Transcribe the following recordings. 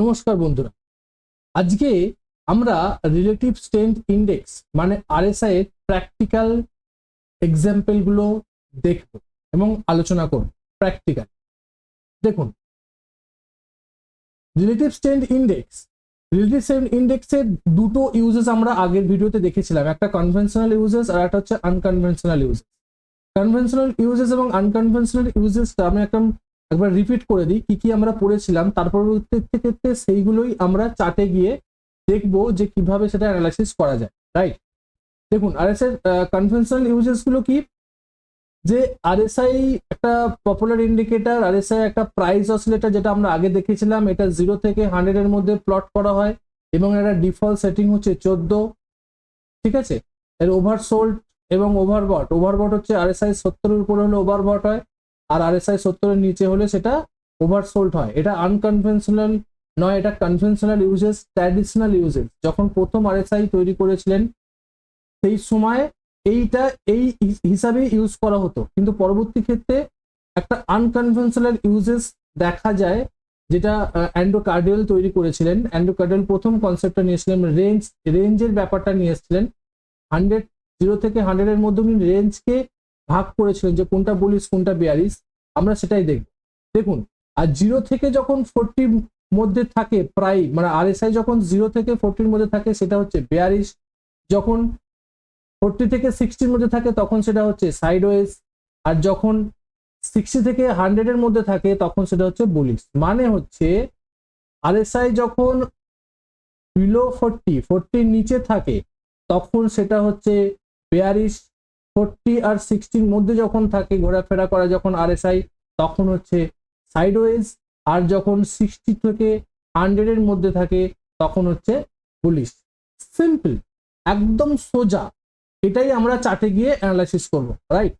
নমস্কার বন্ধুরা। আজকে আমরা রিলেটিভ স্ট্রেংথ ইন্ডেক্স মানে আরএসআই এর প্র্যাকটিক্যাল এক্সাম্পলগুলো দেখব এবং আলোচনা করব। প্র্যাকটিক্যাল দেখুন relative strength index relative strength ইন্ডেক্সের দুটো ইউজেস আমরা আগের ভিডিওতে দেখেছিলাম। একটা কনভেনশনাল ইউজেস আর একটা হচ্ছে আনকনভেনশনাল ইউজেস কনভেনশনাল ইউজেস এবং আনকনভেনশনাল ইউজেসটা আমি একটা একবার রিপিট করে দিই কি কি আমরা পড়েছিলাম। তার পরবর্তী ক্ষেত্রে সেইগুলোই আমরা চার্টে গিয়ে দেখব যে কীভাবে সেটা অ্যানালাইসিস করা যায় রাইট দেখুন আরএসআই কনভেনশনাল ইউজেসগুলো কি? যে আরএসআই একটা পপুলার ইন্ডিকেটর আরএসআই একটা প্রাইস অসিলেটর যেটা আমরা আগে দেখেছিলাম, এটা জিরো থেকে হান্ড্রেড এর মধ্যে প্লট করা হয় এবং এটা ডিফল্ট সেটিং হচ্ছে চোদ্দ, ঠিক আছে? এর ওভারসোল্ড এবং ওভারবট ওভারবট হচ্ছে আরএসআই সত্তরের উপরে হলে ওভারবট হয়। আর আরএসআই সত্তরের নিচে হলে সেটা ওভারসোল্ড হয়। এটা আনকনভেনশনাল নয়, এটা কনভেনশনাল ইউজেস ট্র্যাডিশনাল ইউজেস যখন প্রথম আরএসআই তৈরি করেছিলেন, সেই সময় এইটা, এই হিসাবে ইউজ করা হতো। কিন্তু পরবর্তী ক্ষেত্রে একটা আনকনভেনশনাল ইউজেস দেখা যায়, যেটা অ্যান্ড্রো কার্ডিয়াল তৈরি করেছিলেন। অ্যান্ড্রো কার্ডিয়াল প্রথম কনসেপ্টটা নিয়েছিলেন রেঞ্জ রেঞ্জের ব্যাপারটা নিয়ে এসেছিলেন। হান্ড্রেড জিরো থেকে হান্ড্রেডের মধ্যে উনি রেঞ্জকে ভাগ করেছিলেন যে কোনটা বলিস কোনটা বিয়ারিস আমরা সেটাই দেখব। দেখুন, আর জিরো থেকে যখন ফোরটির মধ্যে থাকে প্রায় মানে আরএসআই যখন জিরো থেকে ফোরটির মধ্যে থাকে, সেটা হচ্ছে বিয়ারিস যখন ফোরটি থেকে সিক্সটির মধ্যে থাকে, তখন সেটা হচ্ছে সাইডওয়েজ। আর যখন সিক্সটি থেকে হান্ড্রেডের মধ্যে থাকে, তখন সেটা হচ্ছে বুলিশ মানে হচ্ছে আরএসআই যখন বিলো ফোরটি ফোরটির নিচে থাকে, তখন সেটা হচ্ছে বেয়ারিশ ফোরটি আর সিক্সটির মধ্যে যখন থাকে ঘোরাফেরা করা যখন আরএসআই, তখন হচ্ছে সাইডওয়েজ আর যখন সিক্সটি থেকে হান্ড্রেডের মধ্যে থাকে, তখন হচ্ছে পুলিশ সিম্পল একদম সোজা। এটাই আমরা চার্টে গিয়ে অ্যানালাইসিস করব রাইট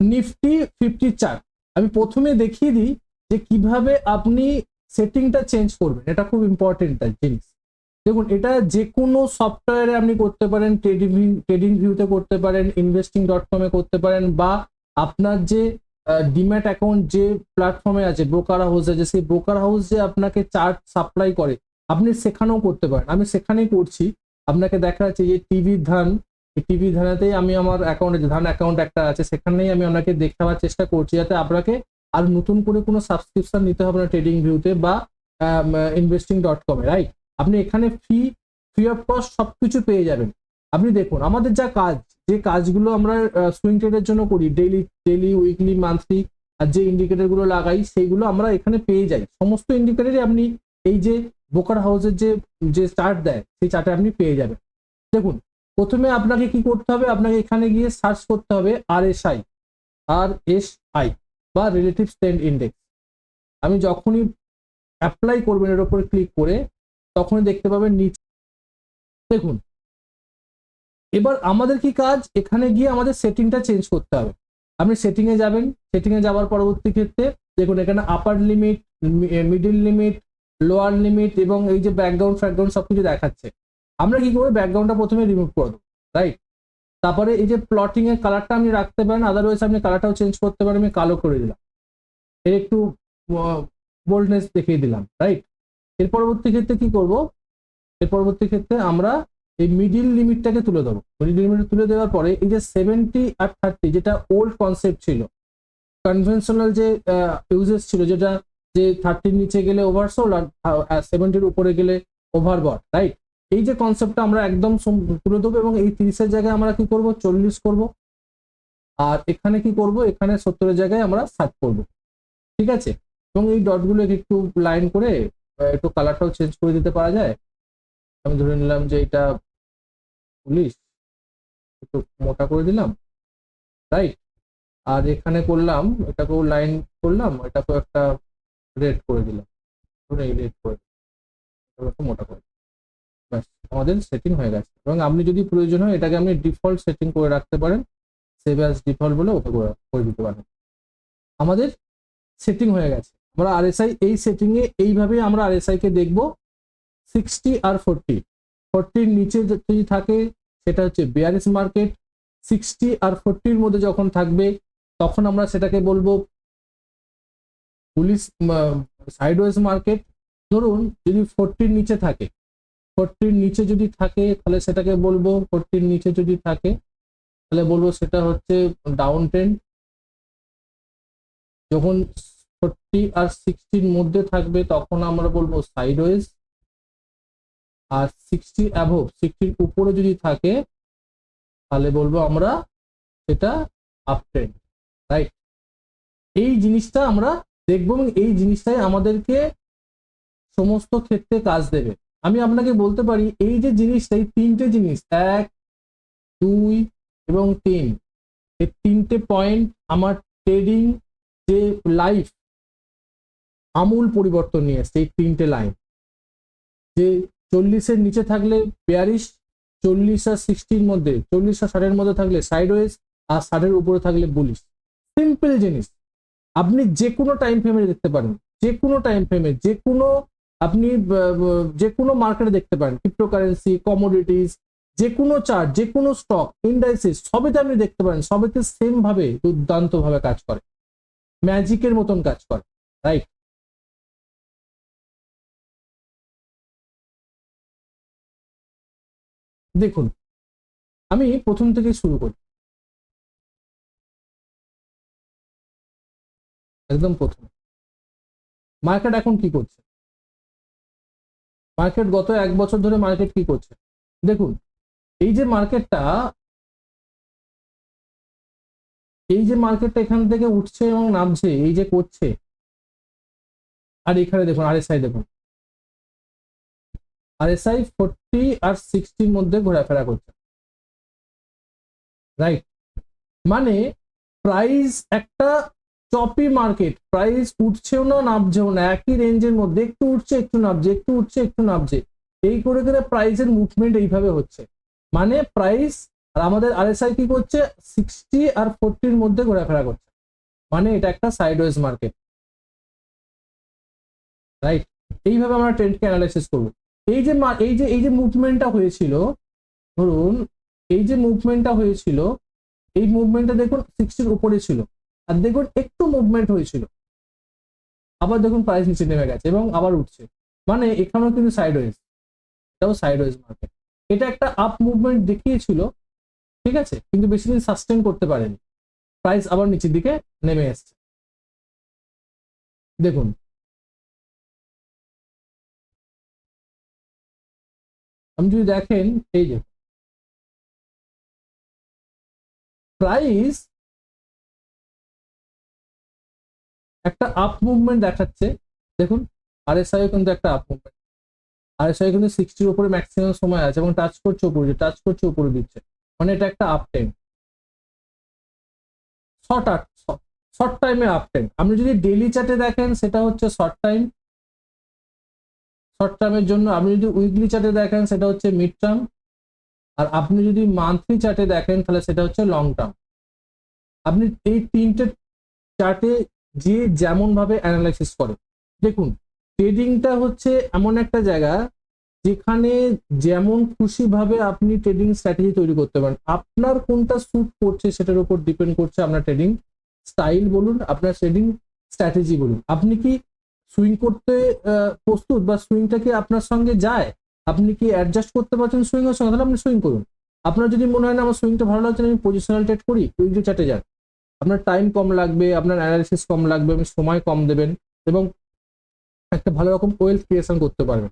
নিফটি ফিফটি চার্ট আমি প্রথমে দেখিয়ে দিই যে কীভাবে আপনি সেটিংটা চেঞ্জ করবেন। এটা খুব ইম্পর্টেন্ট জিনিস। দেখুন, এটা যে কোনো সফটওয়্যারে আপনি করতে পারেন ট্রেডিং ট্রেডিং ভিউতে করতে পারেন ইনভেস্টিং ডট কমে করতে পারেন, বা আপনার যে ডিম্যাট অ্যাকাউন্ট যে প্ল্যাটফর্মে আছে ব্রোকার হাউস আছে, সেই ব্রোকার হাউস যে আপনাকে চার্ট সাপ্লাই করে। আপনি সেখানেও করতে পারেন। আমি সেখানেই করছি। আপনাকে দেখা যাচ্ছে যে টিভি ধান টিভি ধানাতেই আমি আমার অ্যাকাউন্টে ধান অ্যাকাউন্ট একটা আছে, সেখানেই আমি আপনাকে দেখাবার চেষ্টা করছি যাতে আপনাকে আর নতুন করে কোনো সাবস্ক্রিপশন নিতে হবে না ট্রেডিং ভিউতে বা ইনভেস্টিং ডট কমে রাইট আপনি এখানে ফ্রি ফ্রি অফ কস্ট সব কিছু পেয়ে যাবেন। আপনি দেখুন, আমাদের যা কাজ, যে কাজগুলো আমরা সুইং ট্রেডের জন্য করি ডেইলি ডেইলি উইকলি মান্থলি আর যে ইন্ডিকেটরগুলো লাগাই, সেইগুলো আমরা এখানে পেয়ে যাই। সমস্ত ইন্ডিকেটারই আপনি এই যে বোকার হাউসের যে যে চার্ট দেয়, সেই চার্টে আপনি পেয়ে যাবেন। দেখুন, প্রথমে আপনাকে কি করতে হবে? আপনাকে এখানে গিয়ে সার্চ করতে হবে R S I R S I বা রিলেটিভ স্ট্রেন্ড ইন্ডেক্স আমি যখনই অ্যাপ্লাই করবেন এর উপরে ক্লিক করে তখনই দেখতে পাবেন নিচে। দেখুন। এবার আমাদের কি কাজ? এখানে গিয়ে আমাদের সেটিংটা চেঞ্জ করতে হবে। আপনি সেটিংয়ে যাবেন। সেটিংয়ে যাওয়ার পরবর্তী ক্ষেত্রে দেখুন, এখানে upper limit middle limit lower limit এবং এই যে ব্যাকগ্রাউন্ড ফ্যাকগ্রাউন্ড সব কিছু দেখাচ্ছে। আমরা কি করব? ব্যাকগ্রাউন্ডটা প্রথমে রিমুভ করে দেবো রাইট তারপরে এই যে প্লটিং এর কালারটা আপনি রাখতে পারেন আদারওয়াইজ আপনি কালারটাও চেঞ্জ করতে পারেন, আমি কালো করে দিলাম। এর একটু বোল্ডনেস দেখিয়ে দিলাম রাইট এর পরবর্তী ক্ষেত্রে কি করব? এর পরবর্তী ক্ষেত্রে আমরা এই মিডিল লিমিটটাকে তুলে দেবো মিডিল লিমিট তুলে দেওয়ার পরে এই যে সেভেন্টি আর থার্টি যেটা ওল্ড কনসেপ্ট ছিল কনভেনশনাল যে ইউজেস ছিল, যেটা যে থার্টির নিচে গেলে ওভারসোল আর সেভেন্টির উপরে গেলে ওভারবট রাইট এই যে কনসেপ্টটা আমরা একদম তুলে দেবো এবং এই তিরিশের জায়গায় আমরা কি করব? চল্লিশ করব। আর এখানে কি করব? এখানে সত্তরের জায়গায় আমরা ষাট করব। ঠিক আছে? এবং এই ডটগুলোকে একটু লাইন করে একটু কালারটাও চেঞ্জ করে দিতে পারা যায়। আমি ধরে নিলাম যে এটা পুলিশ একটু মোটা করে দিলাম রাইট আর এখানে করলাম, এটাকেও লাইন করলাম, এটাকেও একটা রেড করে দিলাম। ধরুন এই রেড করে একটু মোটা করে ব্যাস, আমাদের সেটিং হয়ে গেছে। এবং আপনি যদি প্রয়োজন হয়, এটাকে আপনি ডিফল্ট সেটিং করে রাখতে পারেন। সেভ অ্যাজ ডিফল্ট বলে ওকে করে দিতে পারেন। আমাদের সেটিং হয়ে গেছে। আমরা আর আরএসআই এই সেটিংয়ে এইভাবে আমরা আরএসআই কে দেখব সিক্সটি আর ফোরটি ফোরটির নিচে যদি থাকে, সেটা হচ্ছে বিয়ারিস মার্কেট সিক্সটি আর ফোরটির মধ্যে যখন থাকবে, তখন আমরা সেটাকে বলব পুলিশ সাইডওয়েজ মার্কেট ধরুন যদি ফোরটির নিচে থাকে ফোরটির নিচে যদি থাকে, তাহলে সেটাকে বলব ফোরটির নিচে যদি থাকে, তাহলে বলব সেটা হচ্ছে ডাউন ট্রেন্ড যখন আর সিক্সটির মধ্যে থাকবে, তখন আমরা বলব সাইডওয়েজ আর সিক্সটি অ্যাভোভ সিক্সটির উপরে যদি থাকে, তাহলে বলব আমরা সেটা আপ ট্রেন্ড রাইট এই জিনিসটা আমরা দেখব এবং এই জিনিসটাই আমাদেরকে সমস্ত ক্ষেত্রে কাজ দেবে। আমি আপনাকে বলতে পারি, এই যে জিনিসটা, এই তিনটে জিনিস, এক, দুই এবং তিন, এই তিনটে পয়েন্ট আমার ট্রেডিং যে লাইফ আমূল পরিবর্তন নিয়ে এসছে এই তিনটে লাইন যে চল্লিশের নিচে থাকলে বিয়ারিশ চল্লিশ আর সিক্সটির মধ্যে, চল্লিশ আর ষাটের মধ্যে থাকলে সাইডওয়েজ আর ষাটের উপরে থাকলে বুলিশ সিম্পল জিনিস। আপনি যে কোনো টাইম ফ্রেমে দেখতে পারেন। যে কোনো টাইম ফ্রেমে যে কোনো আপনি যে কোনো মার্কেটে দেখতে পারেন। ক্রিপ্টোকারেন্সি কমোডিটিস যে কোনো চার্ট যে কোনো স্টক ইন্ডাইসিস সবেতে আপনি দেখতে পারেন। সবেতে সেমভাবে দুর্দান্তভাবে কাজ করে। ম্যাজিকের মতন কাজ করে। রাইট দেখুন, আমি প্রথম থেকে শুরু করি। একদম প্রথম। মার্কেট এখন কি করছে? মার্কেট গত এক বছর ধরে মার্কেট কি করছে? দেখুন, এই যে মার্কেটটা, এই যে মার্কেটটা এখান থেকে উঠছে এবং নামছে, এই যে করছে, আর এখানে দেখুন আরএসআই দেখুন। আরএসআই ফোরটি আর সিক্সটির মধ্যে ঘোরাফেরা করছে। রাইট মানে প্রাইস একটা চপি মার্কেট প্রাইস উঠছেও না, নামছেও না। একই রেঞ্জের মধ্যে একটু উঠছে, একটু নামছে, একটু উঠছে, একটু নামছে। এই করে করে প্রাইসের মুভমেন্ট এইভাবে হচ্ছে। মানে প্রাইস আর আমাদের আরএসআই কি করছে? সিক্সটি আর ফোরটির মধ্যে ঘোরাফেরা করছে। মানে এটা একটা সাইডওয়েজ মার্কেট রাইট এইভাবে আমরা ট্রেন্ডকে অ্যানালাইসিস করব। এই যে এই যে এই যে মুভমেন্টটা হয়েছিল, ধরুন, এই যে মুভমেন্টটা হয়েছিল, এই মুভমেন্টটা দেখুন সিক্সটির উপরে ছিল, আর দেখুন একটু মুভমেন্ট হয়েছিল। আবার দেখুন প্রাইস নিচে নেমে গেছে এবং আবার উঠছে। মানে এখানেও কিন্তু সাইড সাইডওয়েজ এটাও সাইডওয়েজ মার্কেট এটা একটা আপ মুভমেন্ট দেখিয়েছিল, ঠিক আছে? কিন্তু বেশি দিন সাস্টেন করতে পারেনি। প্রাইস আবার নিচের দিকে নেমে এসছে। দেখুন আপনি যদি দেখেন, এই যে প্রাইস একটা আপ মুভমেন্ট দেখাচ্ছে। দেখুন আরএসআই কিন্তু একটা আপ মুভমেন্ট আর আরএসআই কিন্তু সিক্সটির উপরে ম্যাক্সিমাম সময় আছে এবং টাচ করছে উপরে টাচ করছে উপরে দিচ্ছে। মানে এটা একটা আপ টাইম শর্ট আট শর্ট টাইমে আপ টাইম আপনি যদি ডেলি চার্টে দেখেন, সেটা হচ্ছে শর্ট টাইম শর্ট টার্মের জন্য আপনি যদি উইকলি চার্টে দেখেন, সেটা হচ্ছে মিড টার্ম আর আপনি যদি মান্থলি চার্টে দেখেন, তাহলে সেটা হচ্ছে লং টার্ম আপনি এই তিনটে চার্টে যে যেমন ভাবে অ্যানালাইসিস করে দেখুন ট্রেডিংটা হচ্ছে এমন একটা জায়গা, যেখানে যেমন খুশি ভাবে আপনি ট্রেডিং স্ট্র্যাটেজি তৈরি করতে পারেন। আপনার কোনটা স্যুট করছে, সেটার উপর ডিপেন্ড করছে আপনার ট্রেডিং স্টাইল বলুন, আপনার ট্রেডিং স্ট্র্যাটেজি বলুন। আপনি কি সুইং করতে প্রস্তুত বা সুইংটা কি আপনার সঙ্গে যায়? আপনি কি অ্যাডজাস্ট করতে পারছেন সুইং এর সঙ্গে? তাহলে আপনি সুইং করুন। আপনার যদি মনে হয় না আমার সুইংটা ভালো লাগছে আমি পজিশনাল ট্রেড করি উইকলি চার্টে যান। আপনার টাইম কম লাগবে, আপনার অ্যানালিসিস কম লাগবে, আপনি সময় কম দেবেন এবং একটা ভালো রকম ওয়েলথ ক্রিয়েশন করতে পারবেন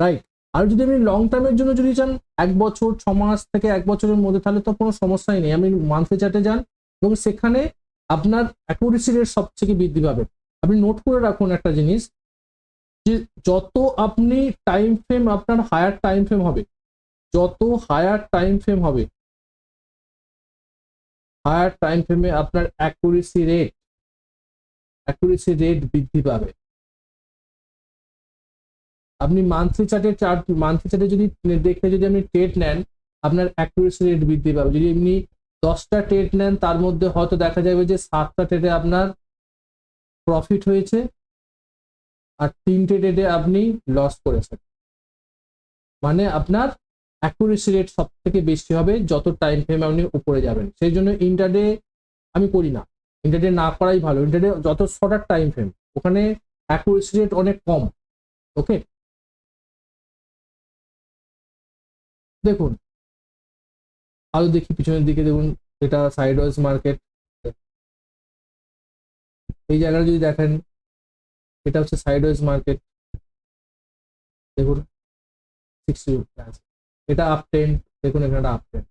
রাইট আর যদি আপনি লং টার্মের জন্য যদি চান, এক বছর, ছ মাস থেকে এক বছরের মধ্যে, তাহলে তো কোনো সমস্যাই নেই। আপনি মান্থলি চার্টে যান এবং সেখানে আপনার অ্যাকুরেসি রেট সব থেকে বৃদ্ধি পাবে। আপনি নোট করে রাখুন একটা জিনিস যে যত আপনি টাইম ফ্রেম আপনার হায়ার টাইম ফ্রেম হবে, যত হায়ার টাইম ফ্রেম হবে হায়ার টাইম ফ্রেমে আপনার অ্যাকুরেসি রেট অ্যাকুরেসি রেট বৃদ্ধি পাবে। আপনি মান্থলি চার্টের চার্ট মান্থলি চার্টে যদি দেখে যদি আপনি ট্রেড নেন, আপনার অ্যাকুরেসি রেট বৃদ্ধি পাবে। যদি এমনি দশটা টেট নেন, তার মধ্যে হয়তো দেখা যাবে যে সাতটা ট্রেডে আপনার প্রফিট হয়েছে আর তিনটে ট্রেডে আপনি লস করেছেন। মানে আপনার অ্যাকুরেসি রেট সব থেকে বেশি হবে যত টাইম ফ্রেমে আপনি উপরে যাবেন। সেই জন্য ইন্টারডে আমি করি না। ইন্টারডে না করাই ভালো। ইন্টারডে যত শর্টার টাইম ফ্রেম ওখানে অ্যাকুরেসি রেট অনেক কম। ওকে দেখুন, আরও দেখি পিছনের দিকে, দেখুন, এটা সাইড মার্কেট এই জায়গাটা যদি দেখেন, এটা হচ্ছে সাইড ওয়াইজ মার্কেট দেখুন সিক্সটি আছে। এটা আপ টেন দেখুন এখানে আপ টেন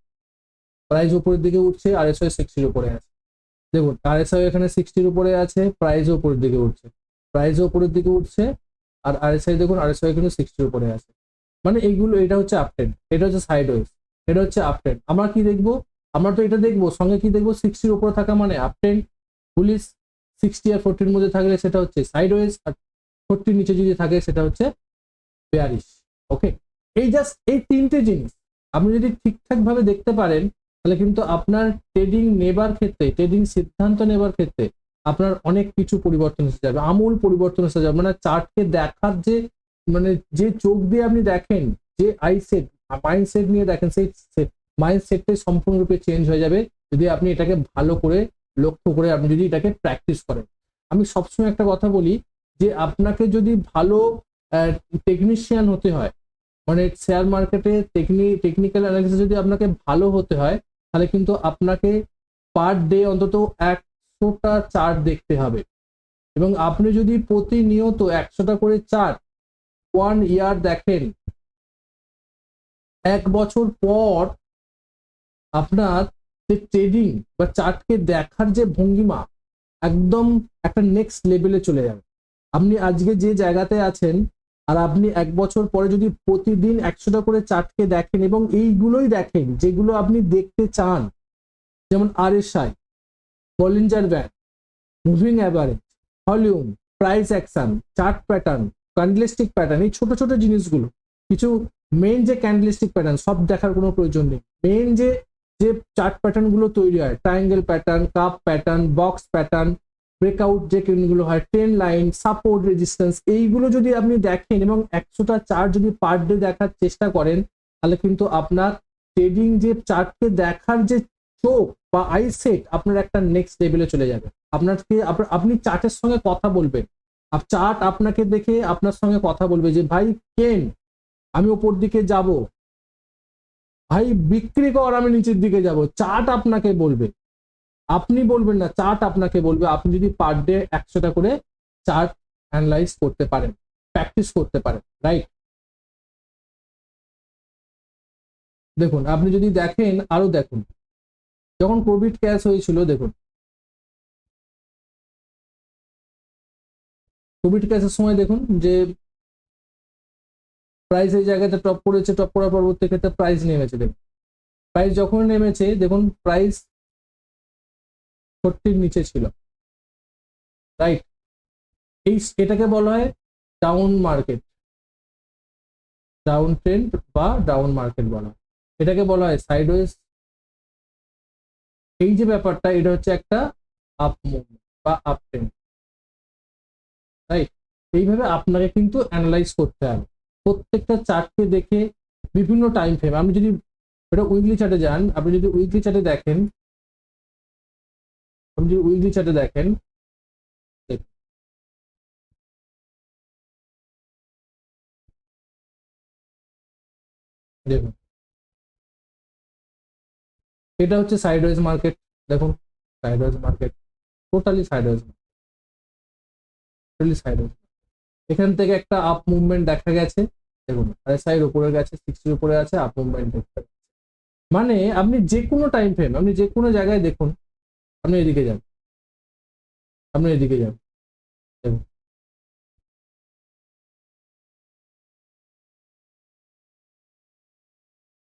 প্রাইস উপরের দিকে উঠছে আর এস সিক্সটির উপরে আছে। দেখুন আর এস এখানে সিক্সটির উপরে আছে প্রাইস উপরের দিকে উঠছে। প্রাইস উপরের দিকে উঠছে, আর আর এসআই দেখুন আর এস আই কিন্তু সিক্সটির উপরে আছে। মানে এইগুলো, এটা হচ্ছে আপ টেন এটা হচ্ছে সাইড ওয়েজ এটা হচ্ছে আপ টেন আমরা কি দেখব? আমরা তো এটা দেখব, সঙ্গে কি দেখব? সিক্সটির উপরে থাকা মানে আপ টেন পুলিশ সিক্সটি আর ফোরটির মধ্যে থাকলে সেটা হচ্ছে সাইড ওয়েজ আর ফোরটির নিচে যদি থাকে সেটা হচ্ছে বেয়ারিশ ওকে এই জাস্ট এই তিনটে জিনিস আপনি যদি ঠিকঠাকভাবে দেখতে পারেন, তাহলে কিন্তু আপনার ট্রেডিং নেবার ক্ষেত্রে ট্রেডিং সিদ্ধান্ত নেবার ক্ষেত্রে আপনার অনেক কিছু পরিবর্তন এসে যাবে, আমূল পরিবর্তন এসে যাবে। মানে চার্টকে দেখার যে মানে যে চোখ দিয়ে আপনি দেখেন, যে আইসেট মাইন্ডসেট নিয়ে দেখেন, সেই মাইন্ডসেটটাই সম্পূর্ণরূপে চেঞ্জ হয়ে যাবে যদি আপনি এটাকে ভালো করে লক্ষ্য করে আপনি যদি এটাকে প্র্যাকটিস করেন। আমি সবসময় একটা কথা বলি যে আপনাকে যদি ভালো টেকনিশিয়ান হতে হয় মানে শেয়ার মার্কেটে টেকনি টেকনিক্যাল অ্যানালিসিস যদি আপনাকে ভালো হতে হয়, তাহলে কিন্তু আপনাকে পার ডে অন্তত একশোটা চার্ট দেখতে হবে। এবং আপনি যদি প্রতিনিয়ত একশোটা করে চার্ট ওয়ান ইয়ার দেখেন, এক বছর পর আপনার যে ট্রেডিং বা চার্টকে দেখার যে ভঙ্গিমা একদম একটা নেক্সট লেভেলে চলে যাবে। আপনি আজকে যে জায়গাতে আছেন আর আপনি এক বছর পরে যদি প্রতিদিন একশোটা করে চার্টকে দেখেন এবং এইগুলোই দেখেন, যেগুলো আপনি দেখতে চান, যেমন R S I Bollinger band moving average volume price action chart pattern candlestick pattern এই ছোট ছোট জিনিসগুলো, কিছু মেন যে ক্যান্ডেলিস্টিক প্যাটার্ন সব দেখার কোনো প্রয়োজন নেই। মেন যে যে চার্ট প্যাটার্নগুলো তৈরি হয় triangle pattern cup pattern box pattern breakout যে গুলো হয় ট্রেন লাইন সাপোর্ট রেজিস্ট্যান্স এইগুলো যদি আপনি দেখেন এবং একশোটা চার্ট যদি পার ডে দেখার চেষ্টা করেন, তাহলে কিন্তু আপনার ট্রেডিং যে চার্টকে দেখার যে চোখ বা আই সেট আপনার একটা নেক্সট লেভেলে চলে যাবে। আপনাকে, আপনি চার্টের সঙ্গে কথা বলবেন। চার্ট আপনাকে দেখে আপনার সঙ্গে কথা বলবে যে, ভাই, কেন? আমি ওপর দিকে যাব। ভাই, বিক্রি কর, আমি নিচের দিকে যাব। চার্ট আপনাকে বলবে। আপনি বলবেন না চার্ট আপনাকে বলবে। আপনি যদি পার ডে একশোটা করে চার্ট অ্যানালাইজ করতে পারেন প্র্যাকটিস করতে পারেন রাইট দেখুন, আপনি যদি দেখেন, আরও দেখুন। যখন কোভিড ক্যাশ হয়েছিল, দেখুন। কোভিড ক্যাশের সময় দেখুন যে প্রাইস এই জায়গাতে টপ করেছে টপ করার পরবর্তী ক্ষেত্রে প্রাইস নেমেছে, দেখুন। প্রাইস যখন নেমেছে, দেখুন প্রাইস ফোরটির নিচে ছিল। রাইট এই এটাকে বলা হয় ডাউন মার্কেট ডাউন ট্রেন্ড বা ডাউন মার্কেট বলা এটাকে বলা হয় সাইডওয়েজ এই যে ব্যাপারটা, এটা হচ্ছে একটা আপ মুভমেন্ট বা আপ ট্রেন্ড রাইট এইভাবে আপনাকে কিন্তু অ্যানালাইজ করতে হবে। প্রত্যেকটা চার্টকে দেখে বিভিন্ন টাইম ফ্রেম আপনি যদি এটা উইকলি চার্টে যান, আপনি যদি উইকলি চার্টে দেখেন, আপনি যদি উইকলি চার্টে দেখেন, দেখুন। এটা হচ্ছে সাইডওয়েজ মার্কেট দেখুন। Sideways market totally sideways totally sideways এখান থেকে একটা আপ মুভমেন্ট দেখা গেছে। দেখুন আরএসআই উপরে গেছে সিক্সটির উপরে আছে আপ মুভমেন্ট দেখতে মানে আপনি যে কোনো টাইম ফ্রেম আপনি যে কোনো জায়গায় দেখুন, আপনি এদিকে যান। আপনি এদিকে যান। দেখুন।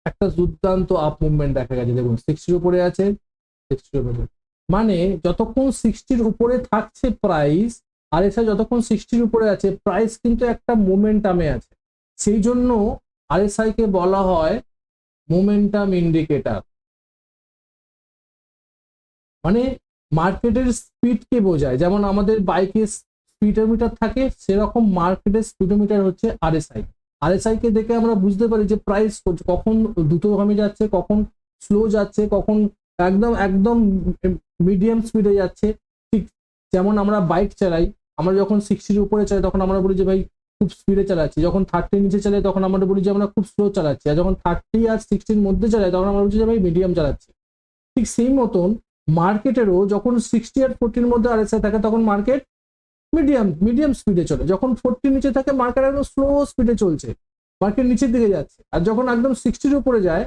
একটা দুর্দান্ত আপ মুভমেন্ট দেখা গেছে। দেখুন সিক্সটির উপরে আছে সিক্সটির উপরে। মানে যতক্ষণ সিক্সটির উপরে থাকছে প্রাইস আর এসে যতক্ষণ সিক্সটির উপরে আছে প্রাইস কিন্তু একটা মোমেন্টামে আছে। সেই জন্য আরএসআই কে বলা হয় মোমেন্টাম ইন্ডিকেটার মানে মার্কেটের স্পিডকে বোঝায়। যেমন আমাদের বাইকের স্পিডোমিটার থাকে, সেরকম মার্কেটের স্পিডোমিটার হচ্ছে আরএসআই আরএসআই কে দেখে আমরা বুঝতে পারি যে প্রাইস কখন দ্রুত দ্রুতগামী যাচ্ছে, কখন স্লো যাচ্ছে, কখন একদম একদম মিডিয়াম স্পিডে যাচ্ছে। যেমন আমরা বাইক চালাই, আমরা যখন সিক্সটির উপরে চাই তখন আমরা বলি যে ভাই খুব স্পিডে চালাচ্ছি। যখন থার্টির নিচে চালাই তখন আমরা বলি যে আমরা খুব স্লো চালাচ্ছি। আর যখন থার্টি আর সিক্সটির মধ্যে চালাই তখন আমরা বলছি যে ভাই মিডিয়াম চালাচ্ছি। ঠিক সেই মতন মার্কেটেরও যখন সিক্সটি আর ফোরটির মধ্যে আরএসআই থাকে তখন মার্কেট মিডিয়াম মিডিয়াম স্পিডে চলে। যখন ফোরটির নিচে থাকে মার্কেট একদম স্লো স্পিডে চলছে। মার্কেট নিচের দিকে যাচ্ছে। আর যখন একদম সিক্সটির উপরে যায়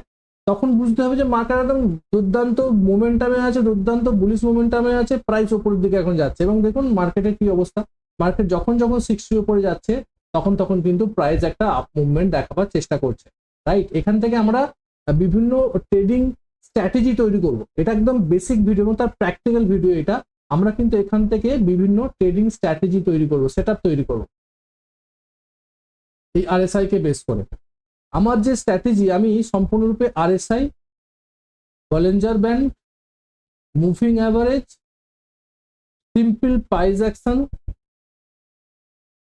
তখন বুঝতে হবে যে মার্কেট একদম দুর্দান্ত মোমেন্টামে আছে, দুর্দান্ত বুলিশ মোমেন্টামে আছে প্রাইস ওপরের দিকে এখন যাচ্ছে। এবং দেখুন মার্কেটের কি অবস্থা? মার্কেট যখন যখন সিক্সটির উপরে যাচ্ছে, তখন তখন কিন্তু প্রাইস একটা আপ মুভমেন্ট দেখাবার চেষ্টা করছে। রাইট এখান থেকে আমরা বিভিন্ন ট্রেডিং স্ট্র্যাটেজি তৈরি করব। এটা একদম বেসিক ভিডিও এবং তার প্র্যাকটিক্যাল ভিডিও এটা। আমরা কিন্তু এখান থেকে বিভিন্ন ট্রেডিং স্ট্র্যাটেজি তৈরি করব সেট তৈরি করব। এই আরএসআই কে বেস করে। আমার যে স্ট্র্যাটেজি আমি সম্পূর্ণরূপে RSI Bollinger band moving average simple price action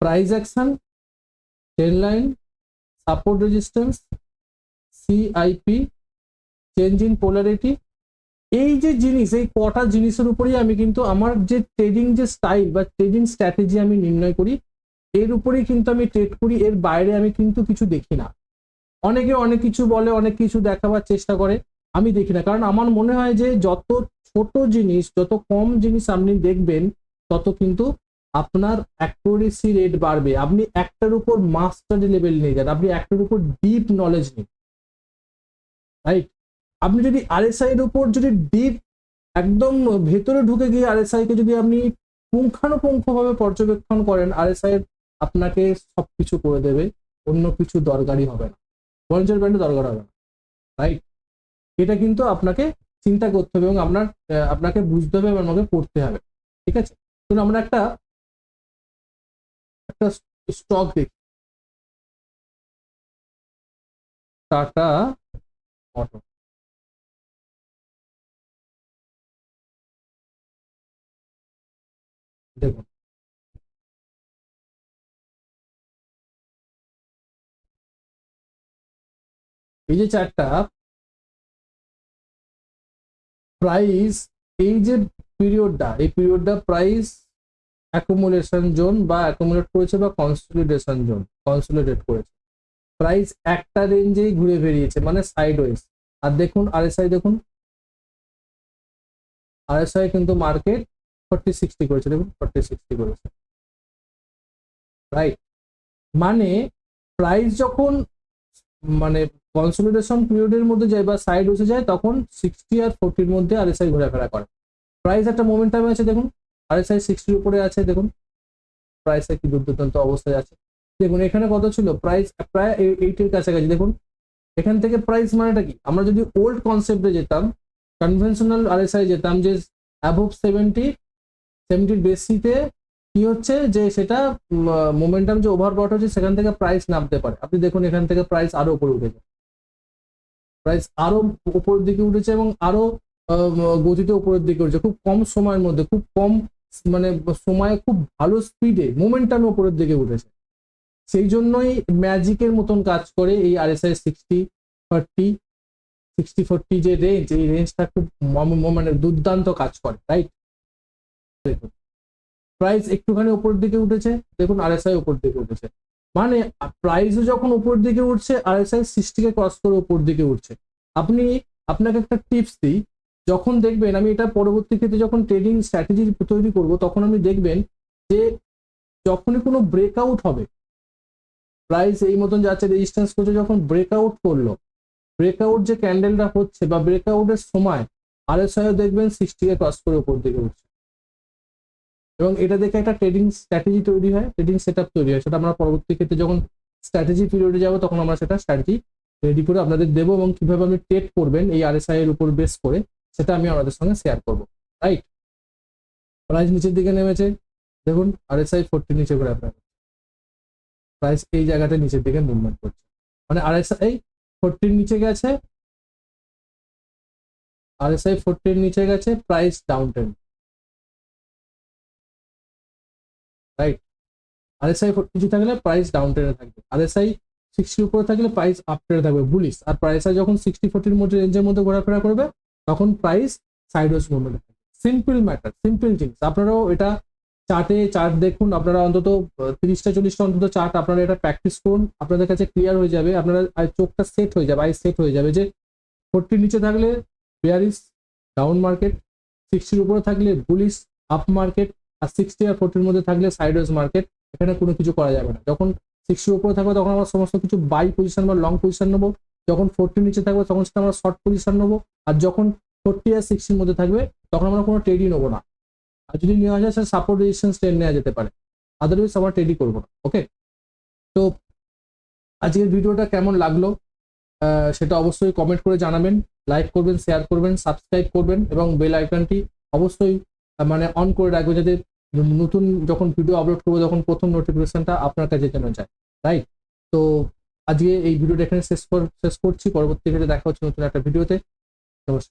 price action trend line support resistance CIP change in polarity এই যে জিনিস, এই কটা জিনিসের উপরেই আমি কিন্তু আমার যে ট্রেডিং যে স্টাইল বা ট্রেডিং স্ট্র্যাটেজি আমি নির্ণয় করি, এর উপরেই কিন্তু আমি ট্রেড করি, এর বাইরে আমি কিন্তু কিছু দেখি না। অনেকে অনেক কিছু বলে, অনেক কিছু দেখাবার চেষ্টা করে, আমি দেখি না। কারণ আমার মনে হয় যে যত ছোট জিনিস, যত কম জিনিস আপনি দেখবেন, তত কিন্তু আপনার অ্যাকুরেসি রেট বাড়বে। আপনি একটার উপর মাস্টারি লেভেল নিয়ে যান, আপনি একটার উপর ডিপ নলেজ নিন। রাইট আপনি যদি আরএসআই এর উপর যদি ডিপ একদম ভেতরে ঢুকে গিয়ে আরএসআই কে যদি আপনি পুঙ্খানুপুঙ্খভাবে পর্যবেক্ষণ করেন আরএসআই আপনাকে সবকিছু করে দেবে, অন্য কিছু দরকারই হবে না। ভলেন্টিয়ার ব্যান্ডে দরকার হবে রাইট এটা কিন্তু আপনাকে চিন্তা করতে হবে এবং আপনার আপনাকে বুঝতে হবে এবং আমাকে পড়তে হবে, ঠিক আছে? তো আমরা একটা একটা স্টক দেখি। টাটা অটো দেখুন এই যে চারটা প্রাইস এই যে পিরিয়ডটা এই পিরিয়ডটা প্রাইস অ্যাকুমুলেশন জোন বা অ্যাকুমুলেট করেছে বা কনসলিডেশন জোন কনসলিডেট করেছে। প্রাইস একটা রেঞ্জেই ঘুরে বেরিয়েছে মানে সাইড ওয়েজ আর দেখুন আরএসআই দেখুন। আরএসআই কিন্তু মার্কেট ফর্টি সিক্সটি করেছে, দেখুন ফর্টি সিক্সটি করেছে। রাইট মানে প্রাইস যখন মানে কনসলিডেশন পিরিয়ডের মধ্যে যায় বা সাইড বসে যায়, তখন সিক্সটি আর ফোরটির মধ্যে আরএসআই ঘোরাফেরা করে। প্রাইস একটা মোমেন্টামে আছে, দেখুন। আরএসআই সিক্সটির উপরে আছে, দেখুন। প্রাইস কি দুর্দান্ত অবস্থায় আছে। দেখুন, এখানে কত ছিল? প্রাইস প্রায় এইটির কাছাকাছি। দেখুন, এখান থেকে প্রাইস মানেটা কি? আমরা যদি ওল্ড কনসেপ্টে যেতাম কনভেনশনাল আরএসআই যেতাম, যে অ্যাভোভ সেভেন্টি সেভেন্টির বেসিতে কি হচ্ছে? যে সেটা মোমেন্টাম যে ওভারবট হচ্ছে, সেখান থেকে প্রাইস নামতে পারে। আপনি দেখুন, এখান থেকে প্রাইস আরও উপরে উঠেছে। প্রাইস আরও উপরের দিকে উঠেছে এবং আরও গতিতে উপরের দিকে উঠেছে। খুব কম সময়ের মধ্যে, খুব কম মানে সময়ে খুব ভালো স্পিডে মোমেন্টামে উপরের দিকে উঠেছে। সেই জন্যই ম্যাজিকের মতন কাজ করে এই আর RSI sixty forty sixty forty যে রেঞ্জ এই রেঞ্জটা খুব মানে দুর্দান্ত কাজ করে রাইট দেখুন প্রাইস একটুখানি উপরের দিকে উঠেছে, দেখুন আরএসআই উপর দিকে উঠেছে। মানে প্রাইসও যখন উপর দিকে উঠছে আর আরএসআই সিক্সটিকে ক্রস করে উপর দিকে উঠছে। আপনি, আপনাকে একটা টিপস দিই। যখন দেখবেন, আমি এটা পরবর্তী ক্ষেত্রে যখন ট্রেডিং স্ট্র্যাটেজি তৈরি করব, তখন আপনি দেখবেন যে যখনই কোনো ব্রেকআউট হবে প্রাইস এই মতন যাচ্ছে রেজিস্ট্যান্স করছে, যখন ব্রেকআউট করল ব্রেকআউট যে ক্যান্ডেলটা হচ্ছে বা ব্রেকআউটের সময় আরএসআইও দেখবেন সিক্সটিকে ক্রস করে উপর দিকে উঠছে। এবং এটা দেখে একটা ট্রেডিং স্ট্র্যাটেজি তৈরি হয় ট্রেডিং সেট তৈরি হয়। সেটা আমরা পরবর্তী ক্ষেত্রে যখন স্ট্র্যাটেজি পিরিয়ডে যাব, তখন আমরা সেটা স্ট্র্যাটেজি রেডি করে আপনাদের দেবো এবং কীভাবে আপনি ট্রেড করবেন এই আরএসআই এর উপর বেস করে, সেটা আমি আপনাদের সঙ্গে শেয়ার করব। রাইট প্রাইস নিচের দিকে নেমেছে। দেখুন আরএসআই ফোরটি নিচে করে আপনার প্রাইস এই জায়গাতে নিচের দিকে মুভমেন্ট করছে। মানে আরএসআই ফোরটির নিচে গেছে। আরএসআই ফোরটির নিচে গেছে price down trend right RSI কিছু থাকলে প্রাইস ডাউন ট্রেনে থাকবে। আরএসআই সিক্সটির উপরে থাকলে প্রাইস আপ ট্রেনে থাকবে বুলিশ আর প্রাইস যখন সিক্সটি ফোর্টির মধ্যে রেঞ্জের মধ্যে ঘোরাফেরা করবে, তখন প্রাইস সাইডওয়েজ মুভমেন্ট থাকবে। সিম্পল ম্যাটার সিম্পল জিনিস আপনারাও এটা চার্টে চার্ট দেখুন। আপনারা অন্তত তিরিশটা, চল্লিশটা অন্তত চার্ট আপনারা এটা প্র্যাকটিস করুন। আপনাদের কাছে ক্লিয়ার হয়ে যাবে। আপনারা চোখটা সেট হয়ে যাবে আই সেট হয়ে যাবে যে ফোরটির নিচে থাকলে বেয়ারিস ডাউন মার্কেট সিক্সটির উপরে থাকলে বুলিশ আপ মার্কেট আর সিক্সটি আর ফোরটির মধ্যে থাকলে সাইডওয়েজ মার্কেট এখানে কোনো কিছু করা যাবে না। যখন সিক্সটির উপরে থাকবে, তখন আমরা সমস্ত কিছু বাই পজিশন বা লং পজিশন নেব। যখন ফোরটির নিচে থাকবে, তখন সেটা আমরা শর্ট পজিশন নেব। আর যখন ফোরটি আর সিক্সটির মধ্যে থাকবে, তখন আমরা কোনো ট্রেডই নেব না। আর যদি নেওয়া যায় সেটা সাপোর্ট রেজিস্ট্যান্স ট্রেড নেওয়া যেতে পারে। আদারওয়াইজ আমরা ট্রেডই করব না ওকে তো আজকের ভিডিওটা কেমন লাগল সেটা অবশ্যই কমেন্ট করে জানাবেন। লাইক করবেন শেয়ার করবেন সাবস্ক্রাইব করবেন এবং বেল আইকনটি অবশ্যই মানে অন করে রাখবেন যাতে নতুন যখন ভিডিও আপলোড করব, তখন প্রথম নোটিফিকেশনটা আপনার কাছে যেন যায় রাইট তো আজকে এই ভিডিওটা এখানে শেষ শেষ করছি। পরবর্তী ভিডিও দেখা হচ্ছে নতুন একটা ভিডিওতে নমস্কার।